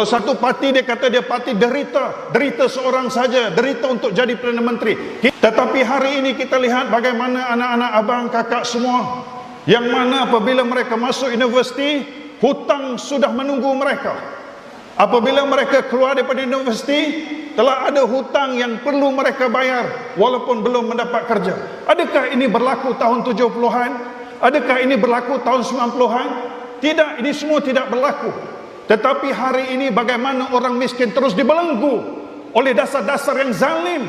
Satu parti dia kata dia parti derita, derita seorang saja, derita untuk jadi Perdana Menteri. Tetapi hari ini kita lihat bagaimana anak-anak abang kakak semua yang mana apabila mereka masuk universiti, hutang sudah menunggu mereka. Apabila mereka keluar daripada universiti, telah ada hutang yang perlu mereka bayar walaupun belum mendapat kerja. Adakah ini berlaku tahun 70-an? Adakah ini berlaku tahun 90-an? Tidak, ini semua tidak berlaku. Tetapi hari ini bagaimana orang miskin terus dibelenggu oleh dasar-dasar yang zalim.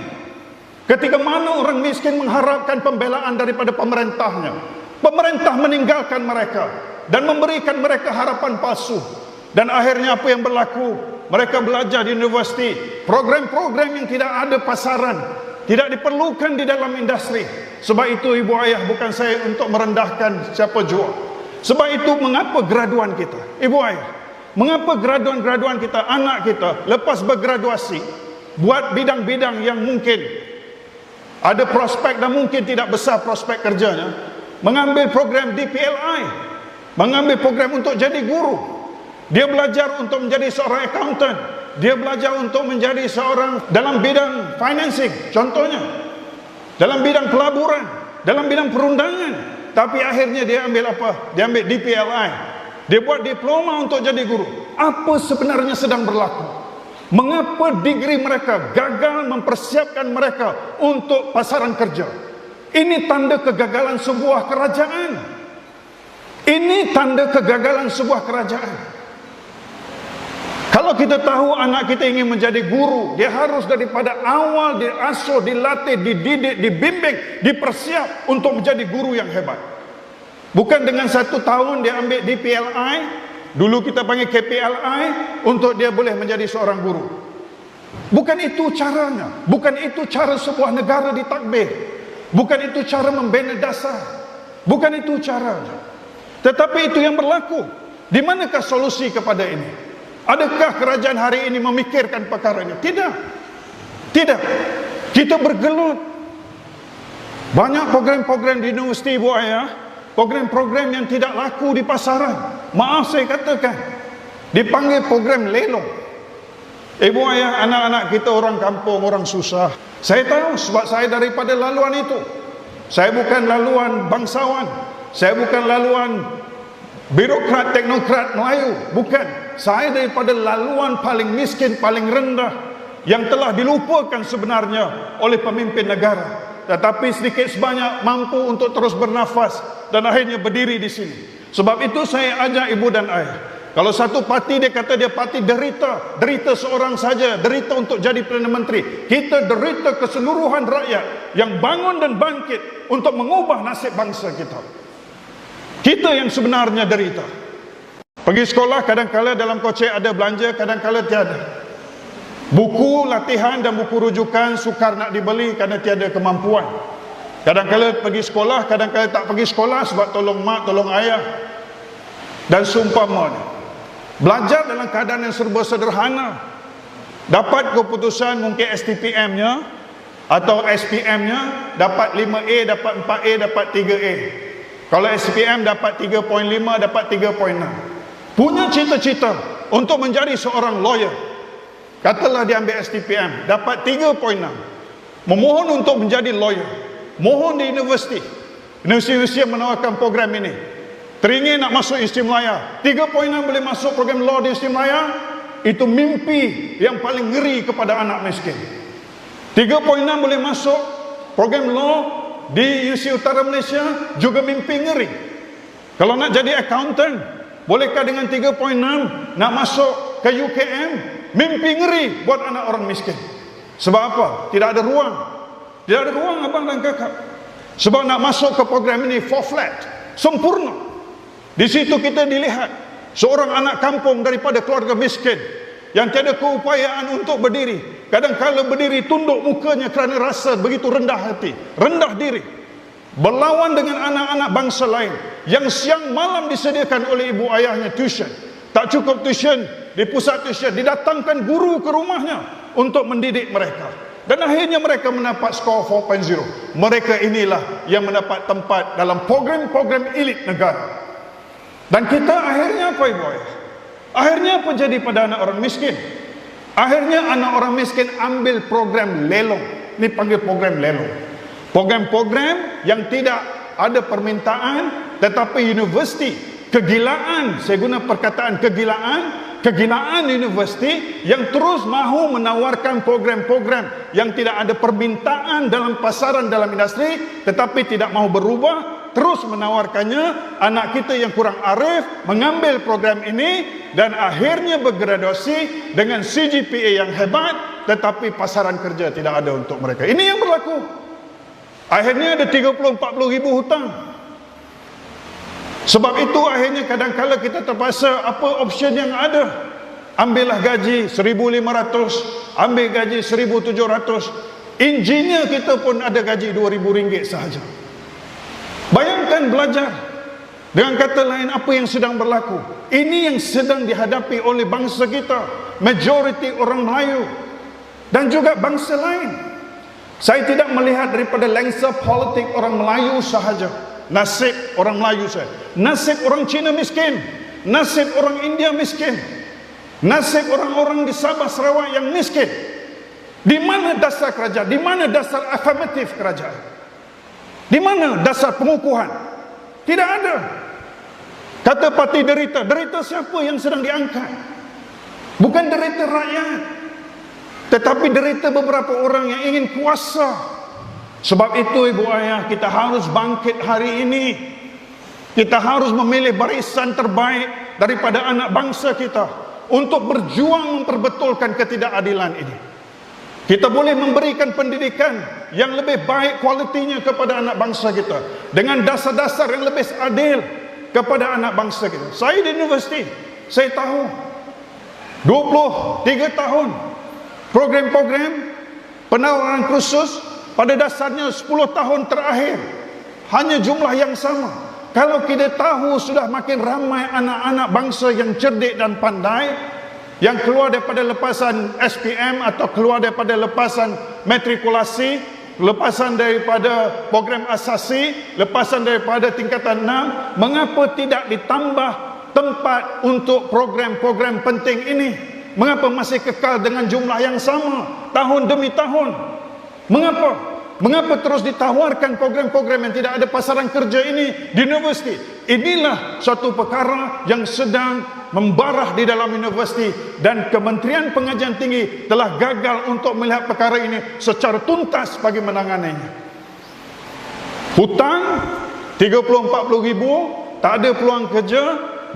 Ketika mana orang miskin mengharapkan pembelaan daripada pemerintahnya. Pemerintah meninggalkan mereka dan memberikan mereka harapan palsu. Dan akhirnya apa yang berlaku? Mereka belajar di universiti. Program-program yang tidak ada pasaran. Tidak diperlukan di dalam industri. Sebab itu ibu ayah bukan saya untuk merendahkan siapa jua. Sebab itu mengapa graduan kita? Ibu ayah. Mengapa graduan-graduan kita, anak kita lepas bergraduasi buat bidang-bidang yang mungkin ada prospek dan mungkin tidak besar prospek kerjanya, mengambil program DPLI, mengambil program untuk jadi guru. Dia belajar untuk menjadi seorang accountant, dia belajar untuk menjadi seorang dalam bidang financing, contohnya dalam bidang pelaburan, dalam bidang perundangan. Tapi akhirnya dia ambil apa? Dia ambil DPLI, dia buat diploma untuk jadi guru. Apa sebenarnya sedang berlaku? Mengapa degree mereka gagal mempersiapkan mereka untuk pasaran kerja? Ini tanda kegagalan sebuah kerajaan. Ini tanda kegagalan sebuah kerajaan. Kalau kita tahu anak kita ingin menjadi guru, dia harus daripada awal diasuh, dilatih, dididik, dibimbing, dipersiap untuk menjadi guru yang hebat. Bukan dengan satu tahun dia ambil DPLI, dulu kita panggil KPLI, untuk dia boleh menjadi seorang guru. Bukan itu caranya. Bukan itu cara sebuah negara ditakbir. Bukan itu cara membina dasar. Bukan itu caranya. Tetapi itu yang berlaku. Di manakah solusi kepada ini? Adakah kerajaan hari ini memikirkan perkara ini? Tidak. Tidak. Kita bergelut. Banyak program-program di universiti ibu ayah program-program yang tidak laku di pasaran. Maaf saya katakan, dipanggil program lelong. Ibu ayah, anak-anak kita orang kampung, orang susah. Saya tahu sebab saya daripada laluan itu. Saya bukan laluan bangsawan. Saya bukan laluan birokrat, teknokrat Melayu. Bukan. Saya daripada laluan paling miskin, paling rendah yang telah dilupakan sebenarnya oleh pemimpin negara. Tetapi sedikit sebanyak mampu untuk terus bernafas dan akhirnya berdiri di sini. Sebab itu saya ajak ibu dan ayah. Kalau satu parti dia kata dia parti derita, derita seorang saja, derita untuk jadi Perdana Menteri. Kita derita keseluruhan rakyat yang bangun dan bangkit untuk mengubah nasib bangsa kita. Kita yang sebenarnya derita. Pergi sekolah kadang-kala dalam kocek ada belanja, kadang-kala tiada. Buku latihan dan buku rujukan sukar nak dibeli kerana tiada kemampuan. Kadang-kala pergi sekolah, kadang-kala tak pergi sekolah sebab tolong mak, tolong ayah. Dan seumpamanya. Belajar dalam keadaan yang serba sederhana. Dapat keputusan mungkin STPM-nya atau SPM-nya dapat 5A, dapat 4A, dapat 3A. Kalau SPM dapat 3.5, dapat 3.6. Punya cita-cita untuk menjadi seorang lawyer. Katalah dia ambil STPM, dapat 3.6. Memohon untuk menjadi lawyer mohon di universiti universiti yang menawarkan program ini. Teringin nak masuk Institut Melaya 3.6 boleh masuk program law di Institut Melaya itu mimpi yang paling ngeri kepada anak miskin. 3.6 boleh masuk program law di UC Utara Malaysia juga mimpi ngeri. Kalau nak jadi accountant bolehkah dengan 3.6 nak masuk ke UKM mimpi ngeri buat anak orang miskin. Sebab apa? tidak ada ruang tidak ada ruang abang dan kakak. Sebab nak masuk ke program ini full flat, sempurna. Di situ kita dilihat seorang anak kampung daripada keluarga miskin yang tiada keupayaan untuk berdiri. Kadang-kadang berdiri tunduk mukanya kerana rasa begitu rendah hati, rendah diri. Berlawan dengan anak-anak bangsa lain yang siang malam disediakan oleh ibu ayahnya tuition. Tak cukup tuition di pusat tuition, didatangkan guru ke rumahnya untuk mendidik mereka. Dan akhirnya mereka mendapat skor 4.0. Mereka inilah yang mendapat tempat dalam program-program elit negara. Dan kita akhirnya apa ibu ayah? Akhirnya apa jadi pada anak orang miskin? Akhirnya anak orang miskin ambil program lelong. Ini panggil program lelong. Program-program yang tidak ada permintaan tetapi universiti kegilaan, saya guna perkataan kegilaan, kegilaan universiti yang terus mahu menawarkan program-program yang tidak ada permintaan dalam pasaran dalam industri tetapi tidak mahu berubah terus menawarkannya. Anak kita yang kurang arif mengambil program ini dan akhirnya bergraduasi dengan CGPA yang hebat tetapi pasaran kerja tidak ada untuk mereka. Ini yang berlaku. Akhirnya ada 30-40 ribu hutang sebab itu akhirnya kadang-kala kita terpaksa apa option yang ada ambillah gaji 1500 ambil gaji 1700 engineer kita pun ada gaji 2000 ringgit sahaja Bayangkan belajar dengan kata lain apa yang sedang berlaku. Ini yang sedang dihadapi oleh bangsa kita, majoriti orang Melayu dan juga bangsa lain. Saya tidak melihat daripada lensa politik orang Melayu sahaja. Nasib orang Melayu saya. Nasib orang Cina miskin. Nasib orang India miskin. Nasib orang-orang di Sabah Sarawak yang miskin. Di mana dasar kerajaan? Di mana dasar afirmatif kerajaan? Di mana dasar pengukuhan? Tidak ada. Kata parti derita, derita siapa yang sedang diangkat? Bukan derita rakyat. Tetapi derita beberapa orang yang ingin kuasa. Sebab itu ibu ayah kita harus bangkit hari ini. Kita harus memilih barisan terbaik daripada anak bangsa kita untuk berjuang memperbetulkan ketidakadilan ini. Kita boleh memberikan pendidikan yang lebih baik kualitinya kepada anak bangsa kita dengan dasar-dasar yang lebih adil kepada anak bangsa kita. Saya di universiti, saya tahu 23 tahun program-program penawaran khusus pada dasarnya 10 tahun terakhir hanya jumlah yang sama. Kalau kita tahu sudah makin ramai anak-anak bangsa yang cerdik dan pandai yang keluar daripada lepasan SPM atau keluar daripada lepasan matrikulasi, lepasan daripada program asasi, lepasan daripada tingkatan 6, mengapa tidak ditambah tempat untuk program-program penting ini? Mengapa masih kekal dengan jumlah yang sama tahun demi tahun? Mengapa? Mengapa terus ditawarkan program-program yang tidak ada pasaran kerja ini di universiti? Inilah satu perkara yang sedang membarah di dalam universiti dan Kementerian Pengajian Tinggi telah gagal untuk melihat perkara ini secara tuntas bagi menanganinya. Hutang 30-40 ribu, tak ada peluang kerja,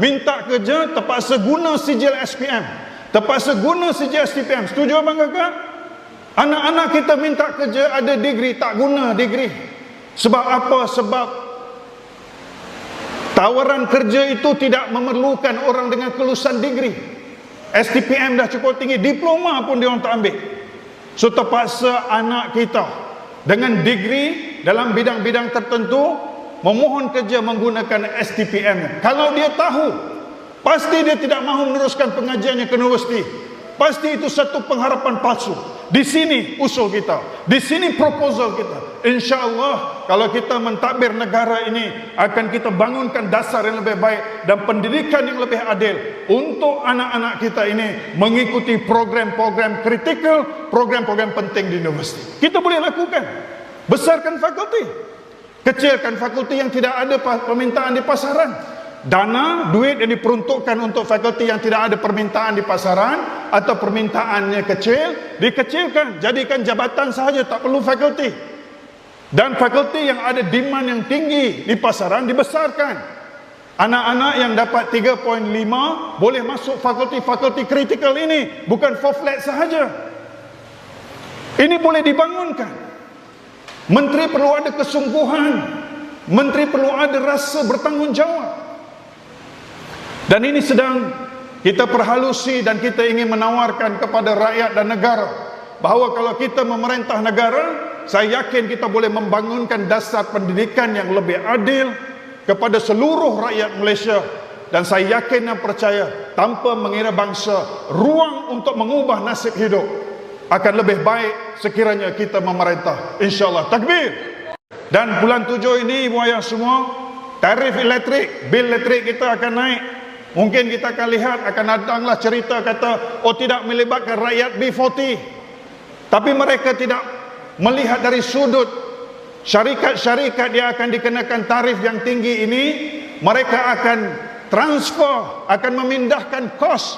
minta kerja, terpaksa guna sijil SPM. Terpaksa guna sijil SPM. Setuju abang kakak? Anak-anak kita minta kerja ada degree tak guna degree. Sebab apa? Sebab tawaran kerja itu tidak memerlukan orang dengan kelulusan degree. STPM dah cukup tinggi, diploma pun dia orang tak ambil. So terpaksa anak kita dengan degree dalam bidang-bidang tertentu memohon kerja menggunakan STPM. Kalau dia tahu, pasti dia tidak mahu meneruskan pengajiannya ke universiti. Pasti itu satu pengharapan palsu. Di sini usul kita. Di sini proposal kita. Insya Allah kalau kita mentadbir negara ini akan kita bangunkan dasar yang lebih baik dan pendidikan yang lebih adil untuk anak-anak kita ini mengikuti program-program kritikal, program-program penting di universiti. Kita boleh lakukan. Besarkan fakulti. Kecilkan fakulti yang tidak ada permintaan di pasaran dana, duit yang diperuntukkan untuk fakulti yang tidak ada permintaan di pasaran atau permintaannya kecil, dikecilkan, jadikan jabatan sahaja, tak perlu fakulti. Dan fakulti yang ada demand yang tinggi di pasaran dibesarkan. Anak-anak yang dapat 3.5 boleh masuk fakulti-fakulti kritikal ini, bukan for flat sahaja. Ini boleh dibangunkan. Menteri perlu ada kesungguhan. Menteri perlu ada rasa bertanggungjawab. Dan ini sedang kita perhalusi dan kita ingin menawarkan kepada rakyat dan negara bahawa kalau kita memerintah negara, saya yakin kita boleh membangunkan dasar pendidikan yang lebih adil kepada seluruh rakyat Malaysia. Dan saya yakin dan percaya tanpa mengira bangsa ruang untuk mengubah nasib hidup akan lebih baik sekiranya kita memerintah. Insyaallah takbir. Dan bulan tujuh ini ibu ayah semua tarif elektrik bil elektrik kita akan naik Mungkin kita akan lihat akan datanglah cerita kata oh tidak melibatkan rakyat B40. Tapi mereka tidak melihat dari sudut syarikat-syarikat dia akan dikenakan tarif yang tinggi ini, mereka akan transfer, akan memindahkan kos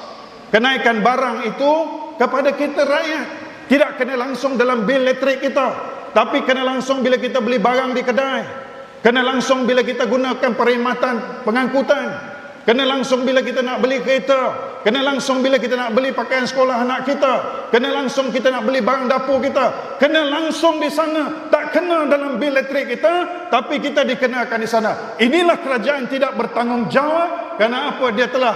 kenaikan barang itu kepada kita rakyat. Tidak kena langsung dalam bil elektrik kita, tapi kena langsung bila kita beli barang di kedai. Kena langsung bila kita gunakan perkhidmatan pengangkutan. Kena langsung bila kita nak beli kereta. Kena langsung bila kita nak beli pakaian sekolah anak kita. Kena langsung kita nak beli barang dapur kita. Kena langsung di sana. Tak kena dalam bil elektrik kita. Tapi kita dikenakan di sana. Inilah kerajaan tidak bertanggungjawab. Kerana apa? Dia telah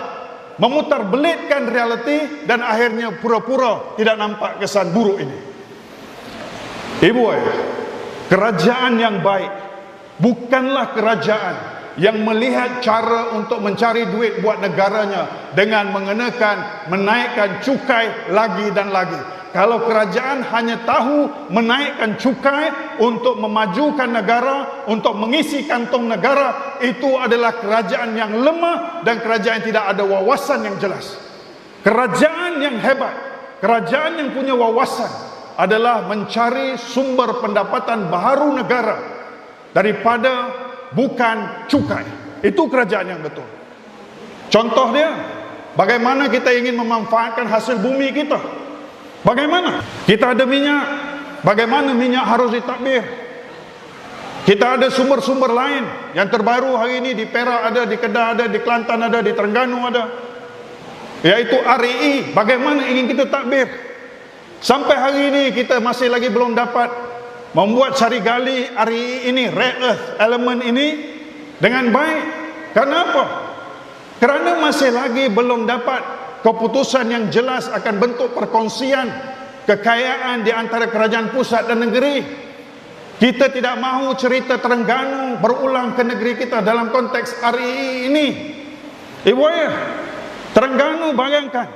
memutar belitkan realiti. Dan akhirnya pura-pura tidak nampak kesan buruk ini. Ibu ayah. Kerajaan yang baik. Bukanlah kerajaan yang melihat cara untuk mencari duit buat negaranya dengan mengenakan menaikkan cukai lagi dan lagi. Kalau kerajaan hanya tahu menaikkan cukai untuk memajukan negara, untuk mengisi kantong negara, itu adalah kerajaan yang lemah dan kerajaan yang tidak ada wawasan yang jelas. Kerajaan yang hebat, kerajaan yang punya wawasan adalah mencari sumber pendapatan baharu negara daripada bukan cukai. Itu kerajaan yang betul. Contoh dia, bagaimana kita ingin memanfaatkan hasil bumi kita? Bagaimana? Kita ada minyak, bagaimana minyak harus ditakbir? Kita ada sumber-sumber lain yang terbaru hari ini di Perak ada, di Kedah ada, di Kelantan ada, di Terengganu ada. Yaitu REE, bagaimana ingin kita takbir? Sampai hari ini kita masih lagi belum dapat membuat cari gali hari ini rare earth element ini dengan baik. Kenapa kerana masih lagi belum dapat keputusan yang jelas akan bentuk perkongsian kekayaan di antara kerajaan pusat dan negeri. Kita tidak mahu cerita Terengganu berulang ke negeri kita dalam konteks hari ini. Ibu ayah Terengganu bayangkan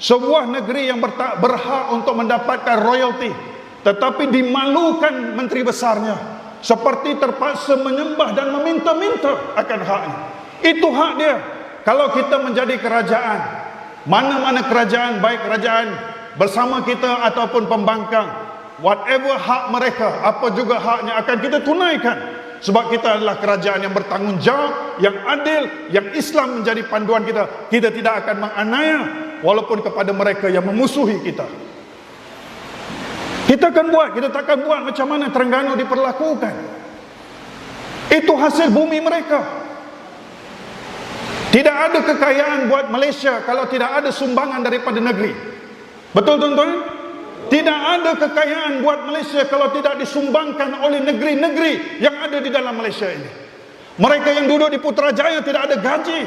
sebuah negeri yang berhak untuk mendapatkan royalty tetapi dimalukan menteri besarnya. Seperti terpaksa menyembah dan meminta-minta akan haknya itu hak dia. Kalau kita menjadi kerajaan mana-mana kerajaan baik kerajaan bersama kita ataupun pembangkang whatever hak mereka apa juga haknya akan kita tunaikan. Sebab kita adalah kerajaan yang bertanggungjawab yang adil yang Islam menjadi panduan kita. Kita tidak akan menganiaya walaupun kepada mereka yang memusuhi kita kita akan buat, kita takkan buat macam mana Terengganu diperlakukan. Itu hasil bumi mereka. Tidak ada kekayaan buat Malaysia kalau tidak ada sumbangan daripada negeri. Betul tuan-tuan? Tidak ada kekayaan buat Malaysia kalau tidak disumbangkan oleh negeri-negeri yang ada di dalam Malaysia ini. Mereka yang duduk di Putrajaya tidak ada gaji.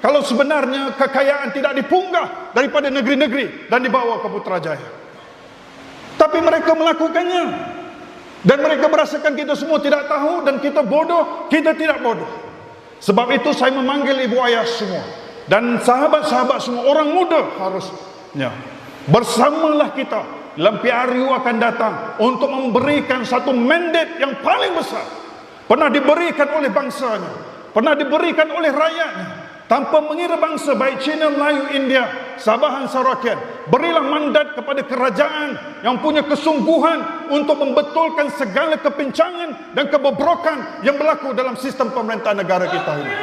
Kalau sebenarnya kekayaan tidak dipunggah daripada negeri-negeri dan dibawa ke Putrajaya tapi mereka melakukannya. Dan mereka merasakan kita semua tidak tahu dan kita bodoh kita tidak bodoh. Sebab itu saya memanggil ibu ayah semua. Dan sahabat-sahabat semua orang muda harusnya bersamalah kita. Dalam PRU akan datang untuk memberikan satu mandat yang paling besar. Pernah diberikan oleh bangsanya pernah diberikan oleh rakyatnya tanpa mengira bangsa baik Cina, Melayu, India, Sabahan, Sarawak, berilah mandat kepada kerajaan yang punya kesungguhan untuk membetulkan segala kepincangan dan kebobrokan yang berlaku dalam sistem pemerintahan negara kita ini.